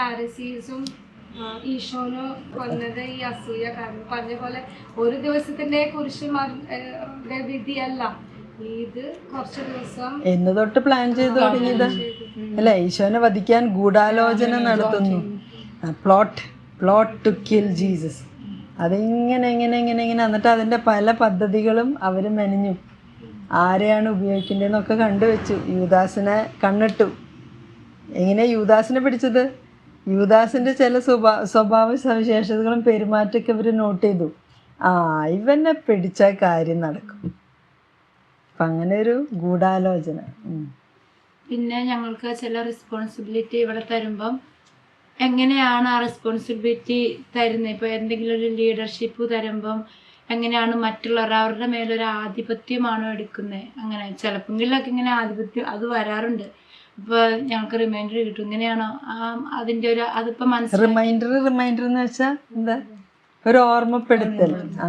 ഫാരസീസും ഈശോനോ കൊന്നത് ഈ അസൂയ കാരണം. പറഞ്ഞ പോലെ ഒരു ദിവസത്തിന്റെ കുറിച്ച് വിധിയല്ല. ഇത് കുറച്ച് ദിവസം എന്ന് തൊട്ട് പ്ലാൻ ചെയ്ത് തുടങ്ങിയത്. അല്ല ഈശോനെ വധിക്കാൻ ഗൂഢാലോചന നടത്തുന്നു. Plot plot to kill Jesus അതിങ്ങനെ എങ്ങനെ എങ്ങനെ ഇങ്ങനെ. എന്നിട്ട് അതിന്റെ പല പദ്ധതികളും അവർ മെനഞ്ഞു. ആരെയാണ് ഉപയോഗിക്കേണ്ടതെന്നൊക്കെ കണ്ടുവച്ചു. യൂദാസിനെ കണ്ണിട്ടു. എങ്ങനെ യൂദാസിനെ പിടിച്ചത്? യൂദാസിന്റെ ചില സ്വഭാ സ്വഭാവ സവിശേഷതകളും പെരുമാറ്റമൊക്കെ ഇവർ നോട്ട് ചെയ്തു. ആ ഇവനെ പിടിച്ച കാര്യം നടക്കും. അപ്പം അങ്ങനെ ഒരു ഗൂഢാലോചന. പിന്നെ ഞങ്ങൾക്ക് ചില റെസ്പോൺസിബിലിറ്റി ഇവിടെ തരുമ്പം എങ്ങനെയാണ് ആ റെസ്പോൺസിബിലിറ്റി തരുന്നത്? ഇപ്പോൾ എന്തെങ്കിലും ഒരു ലീഡർഷിപ്പ് തരുമ്പം എങ്ങനെയാണ് മറ്റുള്ളവർ അവരുടെ മേലൊരു ആധിപത്യമാണോ എടുക്കുന്നത്? അങ്ങനെ ചിലപ്പോഴൊക്കെ ഇങ്ങനെ ആധിപത്യം അത് വരാറുണ്ട്. ഇപ്പോൾ ഞങ്ങൾക്ക് റിമൈൻഡർ കിട്ടും. ഇങ്ങനെയാണോ? ആ അതിന്റെ ഒരു അതിപ്പോ മനസ്സിൽ റിമൈൻഡർ റിമൈൻഡർ എന്ന് വെച്ചാൽ എന്താ? ഒരു ഓർമ്മപ്പെടുത്തൽ. ആ.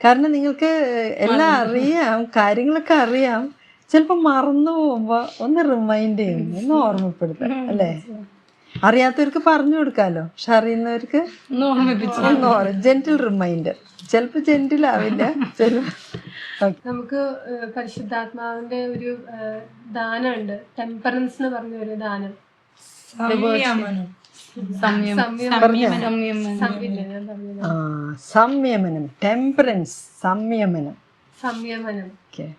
കാരണം നിങ്ങൾക്ക് എല്ലാം അറിയാം കാര്യങ്ങളൊക്കെ അറിയാം. ചിലപ്പോൾ മറന്നു പോകുമ്പോൾ ഒന്ന് റിമൈൻഡ് ചെയ്യും ഒന്ന് ഓർമ്മപ്പെടുത്തൽ അല്ലേ? അറിയാത്തവർക്ക് പറഞ്ഞു കൊടുക്കാലോ. പക്ഷെ അറിയുന്നവർക്ക് ജെന്റിൽ റിമൈൻഡർ ചിലപ്പോൾ ജെന്റിൽ ആവില്ല ചിലപ്പോൾ നമുക്ക് പരിശുദ്ധാത്മാവിന്റെ ഒരു ദാനമുണ്ട്. ടെമ്പറൻസ് എന്ന് പറഞ്ഞ ഒരു ദാനം. സംയമനം. ടെമ്പറൻസ് സംയമനം. സംയമനം. ഓക്കെ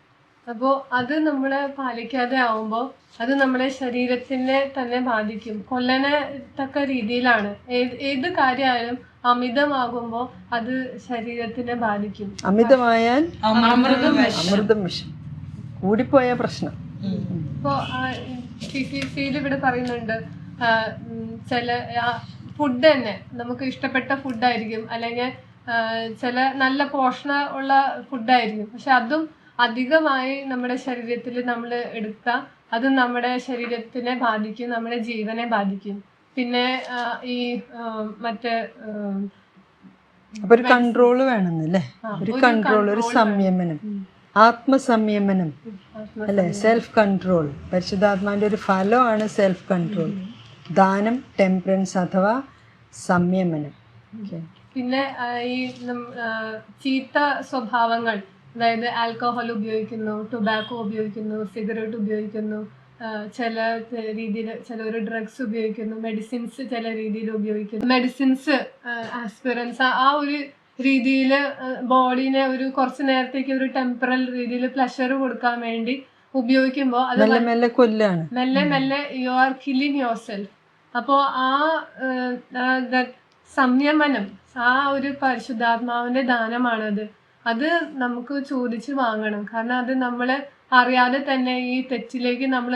അപ്പോൾ അത് നമ്മൾ പാലിക്കാതെ ആവുമ്പോൾ അത് നമ്മുടെ ശരീരത്തിനെ തന്നെ ബാധിക്കും. കൊല്ലനെ തക്ക രീതിയിലാണ്. ഏത് ഏത് കാര്യമായാലും അമിതമാകുമ്പോൾ അത് ശരീരത്തിനെ ബാധിക്കും. അമിതമായാൽ അമൃതം വിഷം. കൂടിപ്പോയ പ്രശ്നം. ഇപ്പോ ഇവിടെ പറയുന്നുണ്ട്. ചില ഫുഡ് തന്നെ. നമുക്ക് ഇഷ്ടപ്പെട്ട ഫുഡായിരിക്കും അല്ലെങ്കിൽ ചില നല്ല പോഷണ ഉള്ള ഫുഡായിരിക്കും പക്ഷെ അതും അധികമായി നമ്മുടെ ശരീരത്തിൽ നമ്മൾ എടുത്താൽ അത് നമ്മുടെ ശരീരത്തിനെ ബാധിക്കും നമ്മുടെ ജീവനെ ബാധിക്കും. പിന്നെ ഈ മറ്റേ ഒരു കൺട്രോൾ വേണമെന്നല്ലേ? ഒരു കൺട്രോൾ ഒരു സംയമനം. ആത്മസംയമനം. അല്ലെ? സെൽഫ് കൺട്രോൾ പരിശുദ്ധാത്മാവിന്റെ ഒരു ഫലമാണ് സെൽഫ് കൺട്രോൾ ദാനം ടെമ്പറൻസ് അഥവാ സംയമനം. പിന്നെ ഈ ചീത്ത സ്വഭാവങ്ങൾ. അതായത് ആൽക്കഹോൾ ഉപയോഗിക്കുന്നു ടൊബാക്കോ ഉപയോഗിക്കുന്നു സിഗരറ്റ് ഉപയോഗിക്കുന്നു ചില രീതിയിൽ ചിലർ ഡ്രഗ്സ് ഉപയോഗിക്കുന്നു മെഡിസിൻസ് ചില രീതിയിൽ ഉപയോഗിക്കുന്നു. മെഡിസിൻസ് ആസ്പിറൻസ് ആ ഒരു രീതിയിൽ ബോഡീനെ ഒരു കുറച്ച് നേരത്തേക്ക് ഒരു ടെമ്പറൽ രീതിയിൽ പ്ലഷർ കൊടുക്കാൻ വേണ്ടി ഉപയോഗിക്കുമ്പോൾ അത് മെല്ലെ മെല്ലെ കൊല്ലാണ്. മെല്ലെ മെല്ലെ you are killing yourself അപ്പോൾ ആ സംയമനം ആ ഒരു പരിശുദ്ധാത്മാവിന്റെ ദാനമാണത്. അത് നമുക്ക് ചോദിച്ച് വാങ്ങണം. കാരണം അത് നമ്മളെ അറിയാതെ തന്നെ ഈ തെറ്റിലേക്ക് നമ്മൾ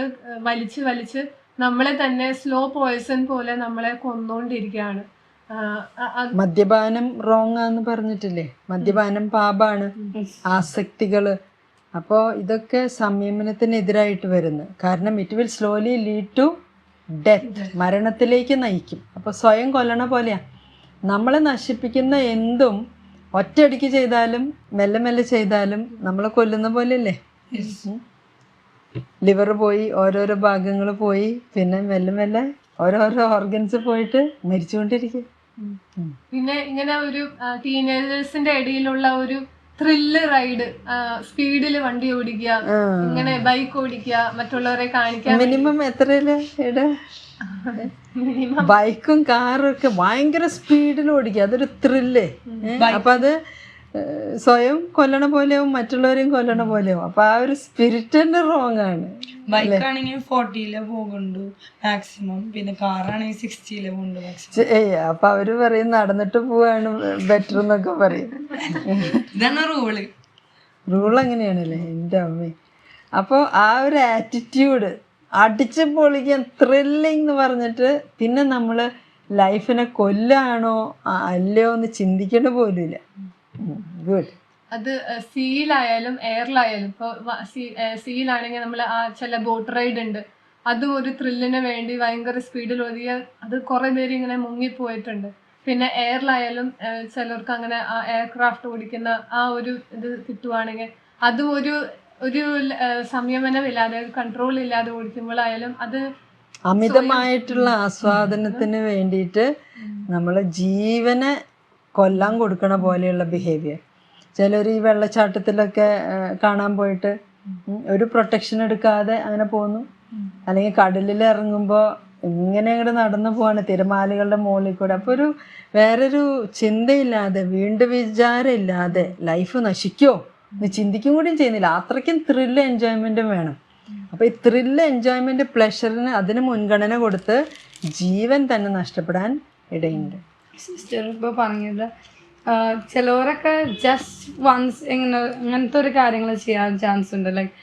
വലിച്ച് വലിച്ച് നമ്മളെ തന്നെ സ്ലോ പോയ്സൺ പോലെ നമ്മളെ കൊന്നുകൊണ്ടിരിക്കുകയാണ് മദ്യപാനം റോങ് ആന്ന് പറഞ്ഞിട്ടില്ലേ? മദ്യപാനം പാപാണ് ആസക്തികൾ. അപ്പോ ഇതൊക്കെ സംയമനത്തിനെതിരായിട്ട് വരുന്നു. കാരണം it will slowly lead to death മരണത്തിലേക്ക് നയിക്കും. അപ്പോൾ സ്വയം കൊല്ലണ പോലെയാ. നമ്മളെ നശിപ്പിക്കുന്ന എന്തും ഒറ്റയടിക്ക് ചെയ്താലും മെല്ലെ മെല്ലെ ചെയ്താലും നമ്മളെ കൊല്ലുന്ന പോലെയല്ലേ? ലിവർ പോയി ഓരോരോ ഭാഗങ്ങൾ പോയി പിന്നെ മെല്ലെ മെല്ലെ ഓരോരോ ഓർഗൻസ് പോയിട്ട് മരിച്ചുകൊണ്ടിരിക്കും. പിന്നെ ഇങ്ങനെ ഒരു ടീനേജേഴ്സിന്റെ ഇടയിലുള്ള ഒരു ത്രില്ല് റൈഡ് സ്പീഡിൽ വണ്ടി ഓടിക്കുക ഇങ്ങനെ ബൈക്ക് ഓടിക്കുക മറ്റുള്ളവരെ കാണിക്കാൻ മിനിമം എത്രയിൽ ഇട ബൈക്കും കാറും ഒക്കെ ഭയങ്കര സ്പീഡിൽ ഓടിക്കുക അതൊരു ത്രില്ലേ? അപ്പൊ അത് സ്വയം കൊല്ലണ പോലെയാവും മറ്റുള്ളവരെയും കൊല്ലണ പോലെയാവും. അപ്പൊ ആ ഒരു സ്പിരിറ്റ് തന്നെ റോങ് ആണ്. ബൈക്കാണെങ്കിൽ ഫോർട്ടിയിലെ പോകുന്നുണ്ട് മാക്സിമം പിന്നെ കാറാണെങ്കിൽ സിക്സ്റ്റിയിലെ പോകുന്നുണ്ട് ഏയ് അപ്പൊ അവർ പറയും നടന്നിട്ട് പോവാണ് ബെറ്റർ എന്നൊക്കെ പറയും. ഇതാണ് റൂൾ റൂൾ അങ്ങനെയാണല്ലേ? എന്റെ അമ്മ. അപ്പോൾ ആ ഒരു ആറ്റിറ്റ്യൂഡ് അടിച്ച് പൊളിക്കാൻ ത്രില്ലിംഗ് എന്ന് പറഞ്ഞിട്ട് പിന്നെ നമ്മൾ ലൈഫിനെ കൊല്ലാണോ അല്ലയോ എന്ന് ചിന്തിക്കേണ്ട പോലുമില്ല. ഗുഡ് അത് സീലായാലും എയറിലായാലും ഇപ്പോൾ സീലാണെങ്കിൽ നമ്മൾ ആ ചില ബോട്ട് റൈഡ് ഉണ്ട്. അതും ഒരു ത്രില്ലിന് വേണ്ടി ഭയങ്കര സ്പീഡിൽ ഒതുങ്ങിയ അത് കുറേ പേര് ഇങ്ങനെ മുങ്ങിപ്പോയിട്ടുണ്ട്. പിന്നെ എയറിലായാലും ചിലർക്ക് അങ്ങനെ ആ എയർക്രാഫ്റ്റ് ഓടിക്കുന്ന ആ ഒരു ഇത് കിട്ടുവാണെങ്കിൽ അതും ഒരു ഒരു സംയമനമില്ലാതെ കൺട്രോൾ ഇല്ലാതെ ഓടിക്കുമ്പോഴായാലും അത് അമിതമായിട്ടുള്ള ആസ്വാദനത്തിന് വേണ്ടിയിട്ട് നമ്മൾ ജീവനെ കൊല്ലാൻ കൊടുക്കണ പോലെയുള്ള ബിഹേവിയർ ചിലർ ഈ വെള്ളച്ചാട്ടത്തിലൊക്കെ കാണാൻ പോയിട്ട് ഒരു പ്രൊട്ടക്ഷൻ എടുക്കാതെ അങ്ങനെ പോകുന്നു അല്ലെങ്കിൽ കടലിൽ ഇറങ്ങുമ്പോൾ ഇങ്ങനെ അങ്ങോട്ട് നടന്നു പോവാണ് തിരമാലകളുടെ മുകളിൽ കൂടെ. അപ്പോൾ ഒരു വേറൊരു ചിന്തയില്ലാതെ വീണ്ടും വിചാരമില്ലാതെ ലൈഫ് നശിക്കുമോ എന്ന് ചിന്തിക്കും കൂടിയും ചെയ്യുന്നില്ല. അത്രയ്ക്കും ത്രില്ല് എൻജോയ്മെന്റും വേണം. അപ്പോൾ ഈ ത്രില്ല് എൻജോയ്മെന്റ് പ്ലഷറിന് അതിന് മുൻഗണന കൊടുത്ത് ജീവൻ തന്നെ നഷ്ടപ്പെടാൻ ഇടയുണ്ട്. സിസ്റ്റർ ഇപ്പോൾ പറഞ്ഞത് ചിലവരൊക്കെ ജസ്റ്റ് വൺസ് ഇങ്ങനെ അങ്ങനത്തെ ഒരു കാര്യങ്ങൾ ചെയ്യാൻ ചാൻസ് ഉണ്ട്. ലൈക്ക്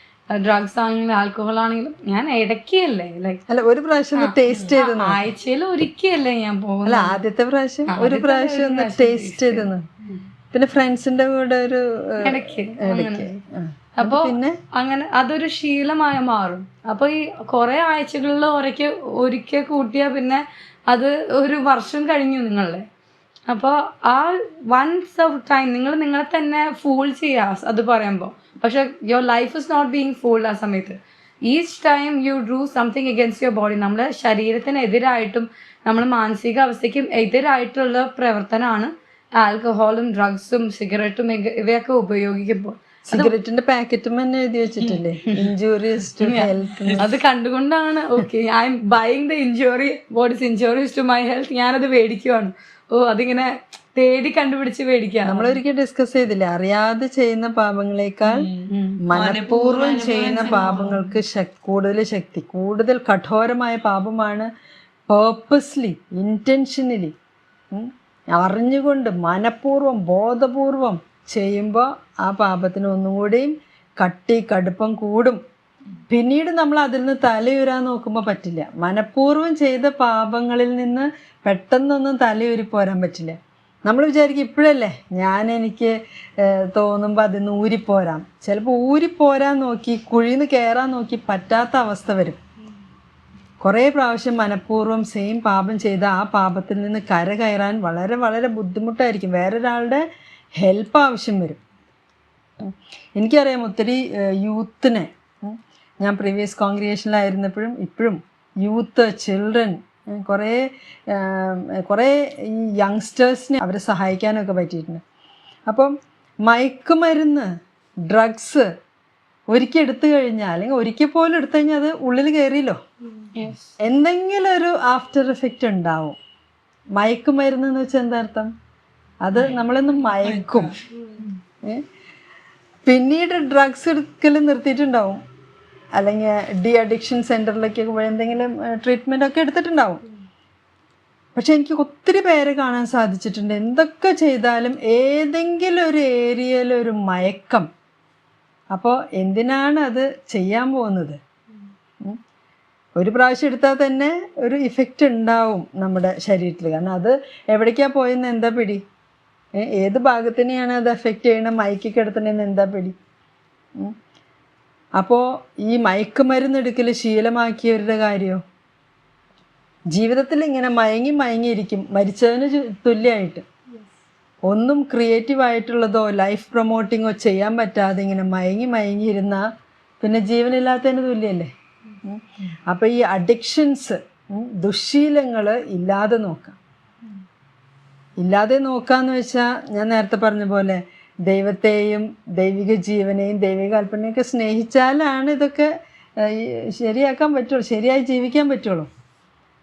ഡ്രഗ്സ് ആണെങ്കിലും ആൽക്കഹോൾ ആണെങ്കിലും ഞാൻ ഇടയ്ക്കല്ലേ ലൈക്ക് അല്ല ഒരു പ്രാവശ്യം ടേസ്റ്റ് ചെയ്തു ആഴ്ചയിൽ ഒരിക്കലല്ലേ ഞാൻ പോകുന്നത്. ആദ്യത്തെ പ്രാവശ്യം ഒരു പ്രാവശ്യം ടേസ്റ്റ് ചെയ്ത് നോ. പിന്നെ ഫ്രണ്ട്സിന്റെ കൂടെ ഒരു ഇടയ്ക്ക് ഇടയ്ക്ക്. അപ്പൊ പിന്നെ? അങ്ങനെ അതൊരു ശീലമായി മാറും. അപ്പൊ ഈ കുറെ ആഴ്ചകളിൽ ഒരയ്ക്ക് ഒരിക്കൽ കൂട്ടിയാ പിന്നെ അത് ഒരു വർഷം കഴിഞ്ഞു നിങ്ങളുടെ അപ്പോൾ ആ വൺസ് ഓഫ് ടൈം നിങ്ങൾ നിങ്ങളെ തന്നെ ഫൂൾ ചെയ്യാ അത് പറയുമ്പോൾ പക്ഷെ your life is not being fooled ആ സമയത്ത്. Each time you drew something against your body നമ്മുടെ ശരീരത്തിനെതിരായിട്ടും നമ്മുടെ മാനസികാവസ്ഥയ്ക്കും എതിരായിട്ടുള്ള പ്രവർത്തനമാണ് ആൽക്കഹോളും ഡ്രഗ്സും സിഗരറ്റും ഇവയൊക്കെ ഉപയോഗിക്കുമ്പോൾ. സിഗരറ്റിന്റെ പാക്കറ്റും തന്നെ എഴുതി വെച്ചിട്ടില്ലേ? ഇഞ്ചുറീസ് ടു ഹെൽത്ത് അത് കണ്ടുകൊണ്ടാണ്. Okay I'm buying the injury bodies is injuries to my health ഞാനത് മേടിക്കുവാണ് ഓ അതിങ്ങനെ തേടി കണ്ടുപിടിച്ച് മേടിക്കുകയാണ് നമ്മൾ ഒരിക്കൽ ഡിസ്കസ് ചെയ്തില്ല? അറിയാതെ ചെയ്യുന്ന പാപങ്ങളെക്കാൾ മനഃപൂർവം ചെയ്യുന്ന പാപങ്ങൾക്ക് കൂടുതൽ ശക്തി കൂടുതൽ കഠോരമായ പാപമാണ് പേർപ്പസ്ലി ഇന്റൻഷനലി അറിഞ്ഞുകൊണ്ട് മനഃപൂർവം ബോധപൂർവം ചെയ്യുമ്പോൾ ആ പാപത്തിന് ഒന്നും കൂടിയും കട്ടി കടുപ്പം കൂടും. പിന്നീട് നമ്മൾ അതിൽ നിന്ന് തലയുരാൻ നോക്കുമ്പോൾ പറ്റില്ല. മനഃപൂർവം ചെയ്ത പാപങ്ങളിൽ നിന്ന് പെട്ടെന്നൊന്നും തലയുരി പോരാൻ പറ്റില്ല. നമ്മൾ വിചാരിക്കും ഇപ്പോഴല്ലേ ഞാൻ എനിക്ക് തോന്നുമ്പോൾ അതിൽ നിന്ന് ഊരിപ്പോരാം. ചിലപ്പോൾ ഊരിപ്പോരാൻ നോക്കി കുഴിന്ന് കയറാൻ നോക്കി പറ്റാത്ത അവസ്ഥ വരും. കുറേ പ്രാവശ്യം മനഃപൂർവം സെയിം പാപം ചെയ്ത ആ പാപത്തിൽ നിന്ന് കര കയറാൻ വളരെ വളരെ ബുദ്ധിമുട്ടായിരിക്കും. വേറൊരാളുടെ ഹെൽപ്പ് ആവശ്യം വരും. എനിക്കറിയാം ഒത്തിരി യൂത്തിനെ ഞാൻ പ്രീവിയസ് കോൺഗ്രിഗേഷനിലായിരുന്നപ്പോഴും ഇപ്പോഴും യൂത്ത് ചിൽഡ്രൻ കുറേ കുറേ ഈ യങ്സ്റ്റേഴ്സിനെ അവരെ സഹായിക്കാനൊക്കെ പറ്റിയിട്ടുണ്ട്. അപ്പം മയക്കുമരുന്ന് ഡ്രഗ്സ് ഒരിക്കൽ എടുത്തു കഴിഞ്ഞാൽ അല്ലെങ്കിൽ ഒരിക്കൽ പോലും എടുത്തു കഴിഞ്ഞാൽ അത് ഉള്ളിൽ കയറിയല്ലോ? എന്തെങ്കിലും ഒരു ആഫ്റ്റർ എഫക്റ്റ് ഉണ്ടാവും. മയക്കുമരുന്ന് എന്ന് വെച്ചാൽ എന്താ അർത്ഥം? അത് നമ്മളൊന്ന് മയക്കും. പിന്നീട് ഡ്രഗ്സ് എടുക്കൽ നിർത്തിയിട്ടുണ്ടാവും. അല്ലെങ്കിൽ ഡി അഡിക്ഷൻ സെന്ററിലേക്ക് പോയി എന്തെങ്കിലും ട്രീറ്റ്മെന്റ് ഒക്കെ എടുത്തിട്ടുണ്ടാവും. പക്ഷെ എനിക്ക് ഒത്തിരി പേരെ കാണാൻ സാധിച്ചിട്ടുണ്ട്. എന്തൊക്കെ ചെയ്താലും ഏതെങ്കിലും ഒരു ഏരിയയിലൊരു മയക്കം. അപ്പോൾ എന്തിനാണ് അത് ചെയ്യാൻ പോകുന്നത്. ഒരു പ്രാവശ്യം എടുത്താൽ തന്നെ ഒരു ഇഫക്റ്റ് ഉണ്ടാവും നമ്മുടെ ശരീരത്തിൽ. കാരണം അത് എവിടേക്കാണ് പോയെന്ന് എന്താ പിടി? ഏത് ഭാഗത്തിനെയാണ് അത് എഫക്റ്റ് ചെയ്യണത് മയക്കി കിടത്തണമെന്ന് എന്താ പിടി? അപ്പോൾ ഈ മയക്കുമരുന്ന് എടുക്കൽ ശീലമാക്കിയവരുടെ കാര്യമോ ജീവിതത്തിൽ ഇങ്ങനെ മയങ്ങി മയങ്ങിയിരിക്കും മരിച്ചതിന് തുല്യമായിട്ട് ഒന്നും ക്രിയേറ്റീവ് ആയിട്ടുള്ളതോ ലൈഫ് പ്രൊമോട്ടിങ്ങോ ചെയ്യാൻ പറ്റാതെ ഇങ്ങനെ മയങ്ങി മയങ്ങിയിരുന്ന പിന്നെ ജീവനില്ലാത്തതിന് തുല്യല്ലേ? ഉം. അപ്പൊ ഈ അഡിക്ഷൻസ് ദുശീലങ്ങൾ ഇല്ലാതെ നോക്കാം. ഇല്ലാതെ നോക്കാന്ന് വെച്ചാൽ ഞാൻ നേരത്തെ പറഞ്ഞ പോലെ ദൈവത്തെയും ദൈവിക ജീവനെയും ദൈവിക കൽപ്പനയൊക്കെ സ്നേഹിച്ചാലാണ് ഇതൊക്കെ ശരിയാക്കാൻ പറ്റുള്ളൂ ശരിയായി ജീവിക്കാൻ പറ്റുള്ളൂ.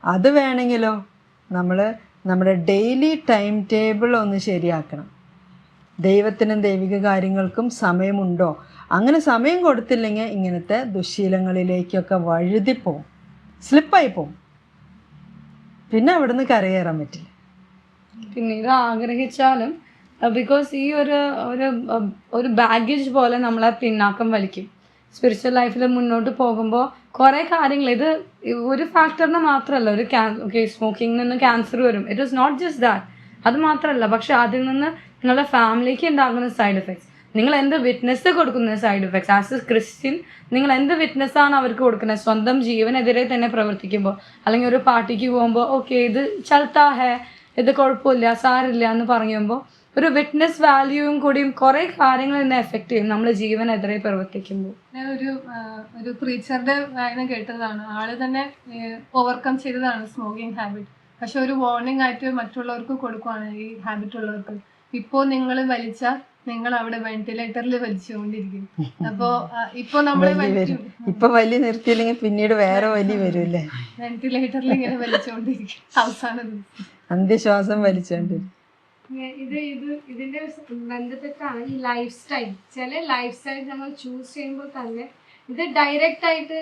അത് വേണമെങ്കിലോ നമ്മൾ നമ്മുടെ ഡെയിലി ടൈം ടേബിൾ ഒന്ന് ശരിയാക്കണം. ദൈവത്തിനും ദൈവിക കാര്യങ്ങൾക്കും സമയമുണ്ടോ? അങ്ങനെ സമയം കൊടുത്തില്ലെങ്കിൽ ഇങ്ങനത്തെ ദുശ്ശീലങ്ങളിലേക്കൊക്കെ വഴുതിപ്പോവും. സ്ലിപ്പായി പോവും. പിന്നെ അവിടുന്ന് കരയേറാൻ പറ്റില്ല. പിന്നെ ഇത് ആഗ്രഹിച്ചാലും ബിക്കോസ് ഈ ഒരു ഒരു ഒരു ബാഗേജ് പോലെ നമ്മളെ പിന്നാക്കം വലിക്കും. സ്പിരിച്വൽ ലൈഫിൽ മുന്നോട്ട് പോകുമ്പോൾ കുറേ കാര്യങ്ങൾ ഇത് ഒരു ഫാക്ടറിന് മാത്രമല്ല ഒരു ഓക്കെ സ്മോക്കിംഗ് നിന്ന് ക്യാൻസർ വരും. It is not just that അത് മാത്രമല്ല പക്ഷെ അതിൽ നിന്ന് നിങ്ങളുടെ ഫാമിലിക്ക് ഉണ്ടാകുന്ന സൈഡ് എഫക്ട്സ്? നിങ്ങൾ എന്ത് വിറ്റ്നസ് കൊടുക്കുന്ന side effects? As a Christian നിങ്ങൾ എന്ത് വിറ്റ്നസ് ആണ് അവർക്ക് കൊടുക്കുന്നത്? സ്വന്തം ജീവനെതിരെ തന്നെ പ്രവർത്തിക്കുമ്പോൾ അല്ലെങ്കിൽ ഒരു പാർട്ടിക്ക് പോകുമ്പോൾ ഓക്കെ ഇത് ചൽത്താ ഹേ ഇത് കുഴപ്പമില്ല സാരില്ല എന്ന് പറയുമ്പോൾ ഒരു വിറ്റ്നസ് വാല്യൂവും കൂടിയും കുറെ കാര്യങ്ങൾ എന്നെ എഫക്ട് ചെയ്യും നമ്മൾ ജീവനെതിരെ പ്രവർത്തിക്കുമ്പോൾ. ഞാൻ ഒരു ഒരു പ്രീച്ചറുടെ വായന കേട്ടതാണ്. ആൾ തന്നെ ഓവർകം ചെയ്തതാണ് സ്മോക്കിംഗ് ഹാബിറ്റ് പക്ഷെ ഒരു വാർണിംഗ് ആയിട്ട് മറ്റുള്ളവർക്ക് കൊടുക്കുവാണ് ഈ ഹാബിറ്റ് ഉള്ളവർക്ക്. ഇപ്പോ നിങ്ങൾ വലിച്ച നിങ്ങൾ അവിടെ വെന്റിലേറ്ററിൽ വലിച്ചുകൊണ്ടിരിക്കും അപ്പോ ഇപ്പൊ വരും ഇപ്പൊ വലി നിർത്തിയില്ലെങ്കിൽ പിന്നീട് വേറെ വലി വരുമല്ലേ? വെന്റിലേറ്ററിൽ ഇങ്ങനെ വലിച്ചുകൊണ്ടിരിക്കും അവസാന അന്ത്യശ്വാസം വലിച്ചോണ്ട് ഇത് ഇത് ഇതിന്റെ ബന്ധപ്പെട്ടാണ് ഈ ലൈഫ് സ്റ്റൈൽ ചില ലൈഫ് സ്റ്റൈൽ നമ്മൾ ചൂസ് ചെയ്യുമ്പോൾ തന്നെ ഇത് ഡയറക്റ്റ് ആയിട്ട്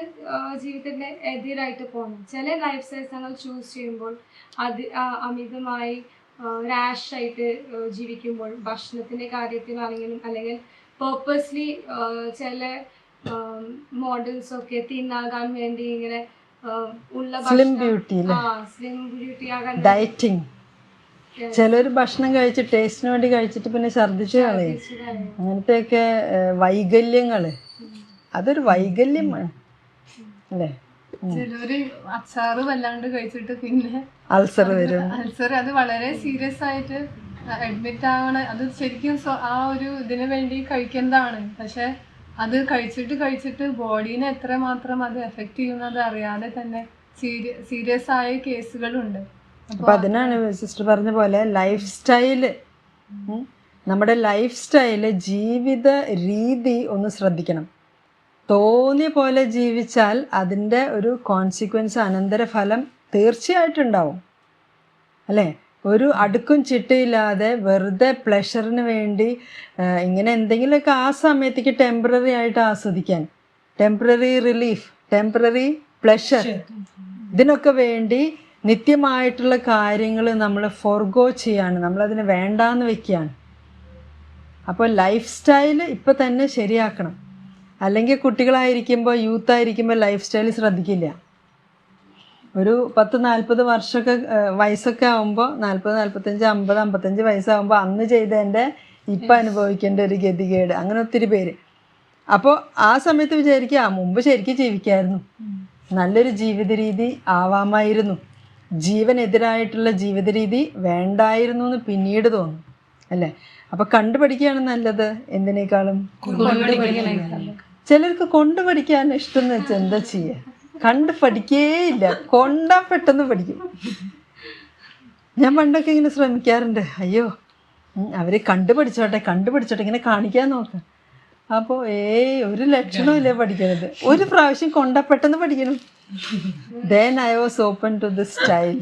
ജീവിതത്തിന്റെ എതിരായിട്ട് പോകണം. ചില ലൈഫ് സ്റ്റൈൽസ് നമ്മൾ ചൂസ് ചെയ്യുമ്പോൾ അതി അമിതമായി റാഷ് ആയിട്ട് ജീവിക്കുമ്പോൾ ഭക്ഷണത്തിന്റെ കാര്യത്തിലാണെങ്കിലും അല്ലെങ്കിൽ പേർപ്പസ്ലി ചില മോഡൽസ് ഒക്കെ തിന്നാകാൻ വേണ്ടി ഇങ്ങനെ ഉള്ള സ്ലിം ഭക്ഷണം- ബ്യൂട്ടി സ്ലിം ബ്യൂട്ടി ആകാൻ ഡയറ്റിംഗ് ചിലർ ഭക്ഷണം കഴിച്ച് ടേസ്റ്റിന് വേണ്ടി കഴിച്ചിട്ട് പിന്നെ ഛർദ്ദിച്ചു കളയും. അങ്ങനത്തെയൊക്കെ വൈകല്യങ്ങൾ. അതൊരു വൈകല്യമാണ്. അല്ലേ? ചിലര് അച്ചാറ് വല്ലാണ്ട് കഴിച്ചിട്ട് പിന്നെ അൾസർ വരും. അൾസർ അത് വളരെ സീരിയസ് ആയിട്ട് അഡ്മിറ്റ് ആവണ അത് ശരിക്കും ആ ഒരു ഇതിനു വേണ്ടി കഴിക്കേണ്ടതാണ് പക്ഷെ അത് കഴിച്ചിട്ട് കഴിച്ചിട്ട് ബോഡീനെ എത്രമാത്രം അത് എഫക്റ്റ് ചെയ്യുന്നത് അറിയാതെ തന്നെ സീരിയസ് ആയ കേസുകളുണ്ട്. അപ്പൊ അതിനാണ് സിസ്റ്റർ പറഞ്ഞ പോലെ ലൈഫ് സ്റ്റൈൽ നമ്മുടെ ലൈഫ് സ്റ്റൈൽ ജീവിത രീതി ഒന്ന് ശ്രദ്ധിക്കണം. തോന്നിയ പോലെ ജീവിച്ചാൽ അതിന്റെ ഒരു കോൺസിക്വൻസ് അനന്തരഫലം തീർച്ചയായിട്ടും ഉണ്ടാവും അല്ലേ? ഒരു അടുക്കും ചിട്ടയില്ലാതെ വെറുതെ പ്ലഷറിന് വേണ്ടി ഇങ്ങനെ എന്തെങ്കിലുമൊക്കെ ആ സമയത്തേക്ക് ടെമ്പററി ആയിട്ട് ആസ്വദിക്കാൻ. ടെമ്പററി റിലീഫ് ടെമ്പററി പ്ലഷർ ഇതിനൊക്കെ വേണ്ടി നിത്യമായിട്ടുള്ള കാര്യങ്ങൾ നമ്മൾ ഫോർഗോ ചെയ്യാണ്. നമ്മളതിന് വേണ്ടാന്ന് വെക്കുകയാണ്. അപ്പോൾ ലൈഫ് സ്റ്റൈൽ ഇപ്പം തന്നെ ശരിയാക്കണം. അല്ലെങ്കിൽ കുട്ടികളായിരിക്കുമ്പോൾ യൂത്ത് ആയിരിക്കുമ്പോൾ ലൈഫ് സ്റ്റൈൽ ശ്രദ്ധിക്കില്ല. ഒരു പത്ത് നാൽപ്പത് വർഷമൊക്കെ വയസ്സൊക്കെ ആകുമ്പോൾ നാൽപ്പത് നാൽപ്പത്തഞ്ച് അമ്പത് അമ്പത്തഞ്ച് വയസ്സാകുമ്പോൾ അന്ന് ചെയ്തതിന്റെ ഇപ്പം അനുഭവിക്കേണ്ട ഒരു ഗതികേട്. അങ്ങനെ ഒത്തിരി പേര്. അപ്പോൾ ആ സമയത്ത് വിചാരിക്കുക മുമ്പ് ശരിക്കും ജീവിക്കായിരുന്നു. നല്ലൊരു ജീവിത രീതി ആവാമായിരുന്നു. ജീവനെതിരായിട്ടുള്ള ജീവിത രീതി വേണ്ടായിരുന്നു എന്ന് പിന്നീട് തോന്നും. അല്ലേ? അപ്പൊ കണ്ടുപഠിക്കുകയാണ് നല്ലത്. എന്തിനേക്കാളും? ചിലർക്ക് കൊണ്ട് പഠിക്കാൻ ഇഷ്ടം എന്ന് വെച്ചാൽ എന്താ ചെയ്യുക കണ്ട് പഠിക്കേയില്ല. കൊണ്ടാ പെട്ടെന്ന് പഠിക്കും. ഞാൻ പണ്ടൊക്കെ ഇങ്ങനെ ശ്രമിക്കാറുണ്ട്. അയ്യോ അവരെ കണ്ടുപഠിച്ചോട്ടെ കണ്ടുപഠിച്ചോട്ടെ ഇങ്ങനെ കാണിക്കാൻ നോക്കാം. അപ്പോൾ ഏയ് ഒരു ലക്ഷണവും ഇല്ല പഠിക്കരുത് ഒരു പ്രാവശ്യം കൊണ്ട പെട്ടെന്ന് പഠിക്കണം. Then I was open to the style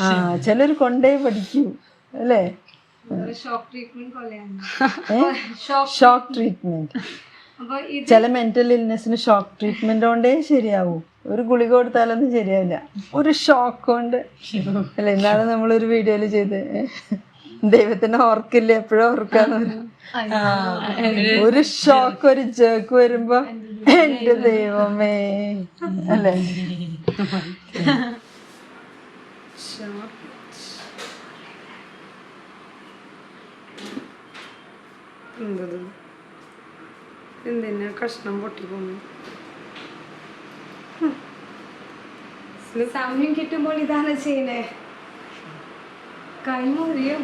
ആ ചിലർ കൊണ്ടേ പഠിക്കൂ. അല്ലേ? ഷോക്ക് ട്രീറ്റ്മെന്റ് ചില മെന്റൽ ഇൽനെസ്സിന് ഷോക്ക് ട്രീറ്റ്മെന്റ് കൊണ്ടേ ശരിയാവൂ. ഒരു ഗുളിക കൊടുത്താലൊന്നും ശരിയാവില്ല. ഒരു ഷോക്ക് കൊണ്ട്. അല്ല ഇന്നാണ് നമ്മളൊരു വീഡിയോയിൽ ചെയ്ത്. ദൈവത്തിനെ ഓർക്കില്ല എപ്പോഴും ഓർക്കാന്ന് ഒരു ഷോക്ക് ഒരു ജേക്ക് വരുമ്പോ എന്റെ ദൈവമേ. അല്ലേ? എന്തത് എന്തിനാ കഷ്ണം പൊട്ടിപ്പോന്നു സമയം കിട്ടുമ്പോൾ ഇതാണ് ചെയ്യണേ? കൈമുറിയും?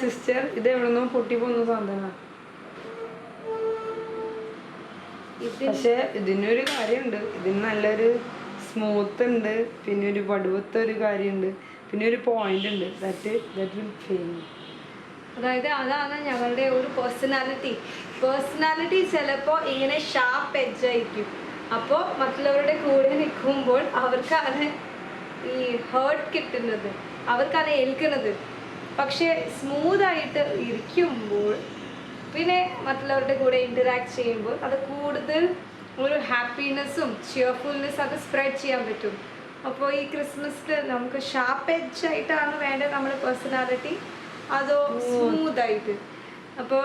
സിസ്റ്റർ ഇത് എവിടുന്നോ പൊട്ടിപ്പോന്ന സാധന പക്ഷെ ഇതിനൊരു കാര്യമുണ്ട്. ഇതിന് നല്ലൊരു സ്മൂത്ത് ഉണ്ട്. പിന്നെ ഒരു വടുവത്ത ഒരു കാര്യമുണ്ട്. പിന്നെ ഒരു പോയിന്റ് ഉണ്ട്. ദാറ്റ് ദാറ്റ് വിൽ ഫെയിം അതായത് അതാണ് ഞങ്ങളുടെ ഒരു പേഴ്സണാലിറ്റി പേഴ്സണാലിറ്റി ചിലപ്പോൾ ഇങ്ങനെ ഷാർപ്പ് എഡ്ജ് ആയിരിക്കും. അപ്പോൾ മറ്റുള്ളവരുടെ കൂടെ നിൽക്കുമ്പോൾ അവർക്കാണ് ഈ ഹേർട്ട് കിട്ടുന്നത്. അവർക്കാണ് ഏൽക്കുന്നത്. പക്ഷേ സ്മൂത്തായിട്ട് ഇരിക്കുമ്പോൾ പിന്നെ മറ്റുള്ളവരുടെ കൂടെ ഇന്ററാക്ട് ചെയ്യുമ്പോൾ അത് കൂടുതൽ ഒരു ഹാപ്പിനെസ്സും ചിയർഫുൾനെസ് അത് സ്പ്രെഡ് ചെയ്യാൻ പറ്റും. അപ്പോൾ ഈ ക്രിസ്മസിൽ നമുക്ക് ഷാർപ്പ് എഡ്ജ് ആയിട്ടാണ് വേണ്ടത് നമ്മുടെ പേഴ്സണാലിറ്റി അതോ സ്മൂത്ത് ആയിട്ട് അപ്പോൾ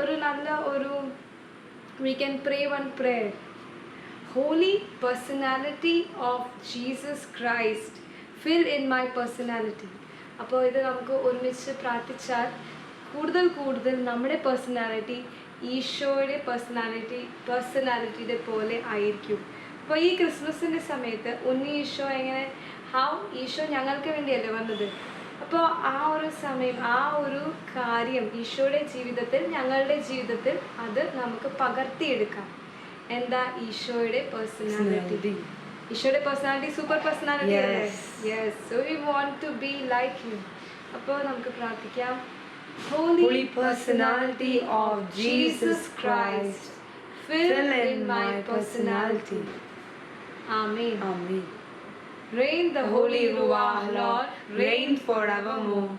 ഒരു നല്ല ഒരു we can pray one prayer holy personality of Jesus Christ fill in my personality അപ്പോൾ ഇത് നമുക്ക് ഒരുമിച്ച് പ്രാർത്ഥിച്ചാൽ കൂടുതൽ കൂടുതൽ നമ്മുടെ പേഴ്സണാലിറ്റി ഈശോയുടെ പേഴ്സണാലിറ്റി പേഴ്സണാലിറ്റിയുടെ പോലെ ആയിരിക്കും. അപ്പോൾ ഈ ക്രിസ്മസിന്റെ സമയത്ത് ഉണ്ണി ഈശോ എങ്ങനെ ഹൗ ഈശോ ഞങ്ങൾക്ക് വേണ്ടിയല്ലേ വന്നത്? അപ്പോൾ ആ ഒരു സമയം ആ ഒരു കാര്യം ഈശോയുടെ ജീവിതത്തിൽ ഞങ്ങളുടെ ജീവിതത്തിൽ അത് നമുക്ക് പകർത്തിയെടുക്കാം. എന്താ ഈശോയുടെ പേഴ്സണാലിറ്റി ഈശോയുടെ personality super personality yes so we want to be like you അപ്പോൾ നമുക്ക് പ്രാർത്ഥിക്കാം. Holy personality of Jesus Christ fill in my personality amen Amen. Reign the Holy Ruach, Lord, reign forevermore.